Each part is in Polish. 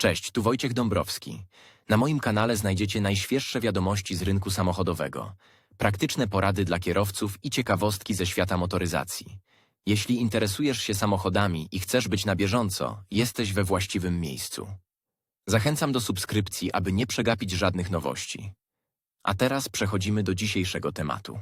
Cześć, tu Wojciech Dąbrowski. Na moim kanale znajdziecie najświeższe wiadomości z rynku samochodowego, praktyczne porady dla kierowców i ciekawostki ze świata motoryzacji. Jeśli interesujesz się samochodami i chcesz być na bieżąco, jesteś we właściwym miejscu. Zachęcam do subskrypcji, aby nie przegapić żadnych nowości. A teraz przechodzimy do dzisiejszego tematu.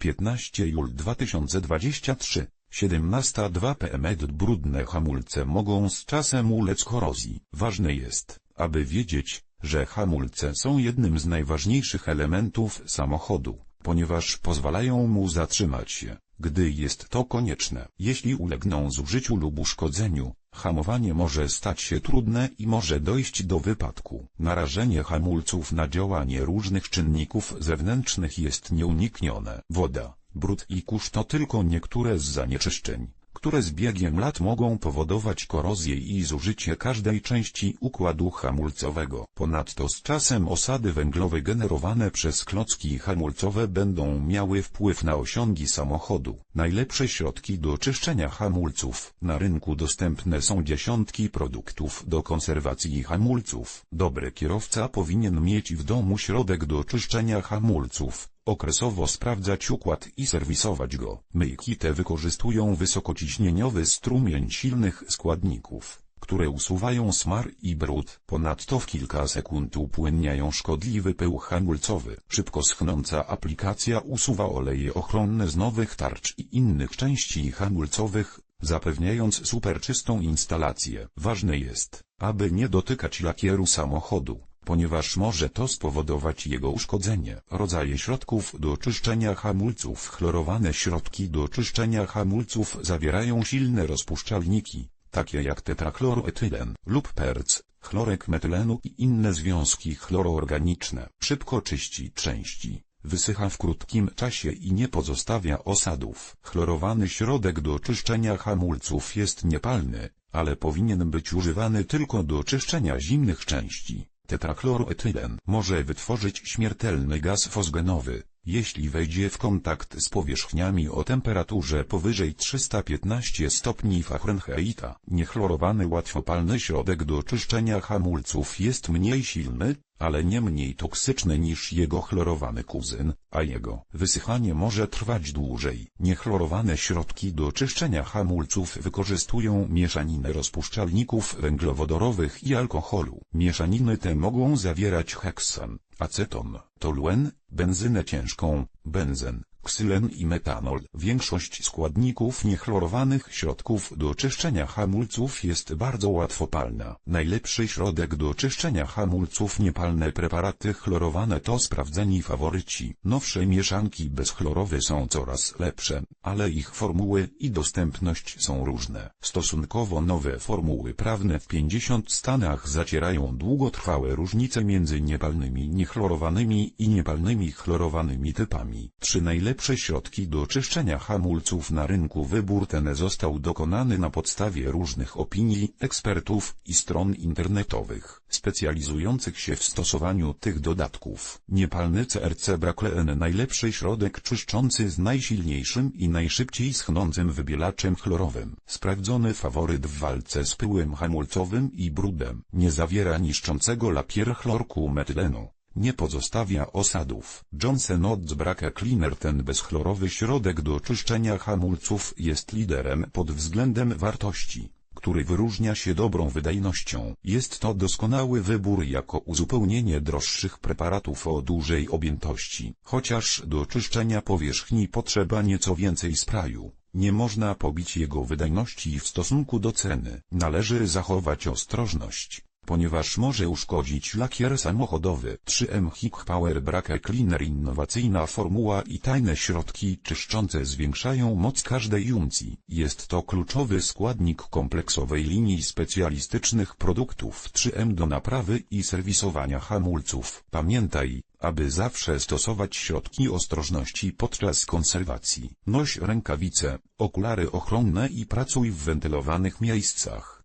15 jul 2023, 17.02 pm. Brudne hamulce mogą z czasem ulec korozji. Ważne jest, aby wiedzieć, że hamulce są jednym z najważniejszych elementów samochodu, ponieważ pozwalają mu zatrzymać się, gdy jest to konieczne. Jeśli ulegną zużyciu lub uszkodzeniu, hamowanie może stać się trudne i może dojść do wypadku. Narażenie hamulców na działanie różnych czynników zewnętrznych jest nieuniknione. Woda, brud i kurz to tylko niektóre z zanieczyszczeń, które z biegiem lat mogą powodować korozję i zużycie każdej części układu hamulcowego. Ponadto z czasem osady węglowe generowane przez klocki hamulcowe będą miały wpływ na osiągi samochodu. Najlepsze środki do czyszczenia hamulców. Na rynku dostępne są dziesiątki produktów do konserwacji hamulców. Dobry kierowca powinien mieć w domu środek do czyszczenia hamulców okresowo sprawdzać układ i serwisować go. Myjki te wykorzystują wysokociśnieniowy strumień silnych składników, które usuwają smar i brud. Ponadto w kilka sekund upłynniają szkodliwy pył hamulcowy. Szybko schnąca aplikacja usuwa oleje ochronne z nowych tarcz i innych części hamulcowych, zapewniając superczystą instalację. Ważne jest, aby nie dotykać lakieru samochodu ponieważ może to spowodować jego uszkodzenie. Rodzaje środków do czyszczenia hamulców Chlorowane środki do czyszczenia hamulców zawierają silne rozpuszczalniki, takie jak tetrachloroetylen lub perc, chlorek metylenu i inne związki chloroorganiczne. Szybko czyści części. Wysycha w krótkim czasie i nie pozostawia osadów. Chlorowany środek do czyszczenia hamulców jest niepalny, ale powinien być używany tylko do czyszczenia zimnych części. Tetrachloroetylen może wytworzyć śmiertelny gaz fosgenowy, jeśli wejdzie w kontakt z powierzchniami o temperaturze powyżej 315 stopni Fahrenheita. Niechlorowany łatwopalny środek do czyszczenia hamulców jest mniej silny, ale nie mniej toksyczny niż jego chlorowany kuzyn, a jego wysychanie może trwać dłużej. Niechlorowane środki do czyszczenia hamulców wykorzystują mieszaninę rozpuszczalników węglowodorowych i alkoholu. Mieszaniny te mogą zawierać heksan, aceton, toluen, benzynę ciężką, benzen, ksylen i metanol. Większość składników niechlorowanych środków do czyszczenia hamulców jest bardzo łatwopalna. Najlepszy środek do czyszczenia hamulców niepalne preparaty chlorowane to sprawdzeni faworyci. Nowsze mieszanki bezchlorowe są coraz lepsze, ale ich formuły i dostępność są różne. Stosunkowo nowe formuły prawne w 50 stanach zacierają długotrwałe różnice między niepalnymi niechlorowanymi i niepalnymi chlorowanymi typami. Trzy najlepsze najlepsze środki do czyszczenia hamulców na rynku. Wybór ten został dokonany na podstawie różnych opinii ekspertów i stron internetowych, specjalizujących się w stosowaniu tych dodatków. Niepalny CRC Brakleen najlepszy środek czyszczący z najsilniejszym i najszybciej schnącym wybielaczem chlorowym. Sprawdzony faworyt w walce z pyłem hamulcowym i brudem. Nie zawiera niszczącego lapier chlorku metylenu nie pozostawia osadów. Johnson Odds Brake Cleaner ten bezchlorowy środek do czyszczenia hamulców jest liderem pod względem wartości, który wyróżnia się dobrą wydajnością. Jest to doskonały wybór jako uzupełnienie droższych preparatów o dużej objętości. Chociaż do czyszczenia powierzchni potrzeba nieco więcej spraju. Nie można pobić jego wydajności w stosunku do ceny. Należy zachować ostrożność ponieważ może uszkodzić lakier samochodowy. 3M Hick Power Brake Cleaner Innowacyjna formuła i tajne środki czyszczące zwiększają moc każdej uncji. Jest to kluczowy składnik kompleksowej linii specjalistycznych produktów 3M do naprawy i serwisowania hamulców. Pamiętaj, aby zawsze stosować środki ostrożności podczas konserwacji. Noś rękawice, okulary ochronne i pracuj w wentylowanych miejscach.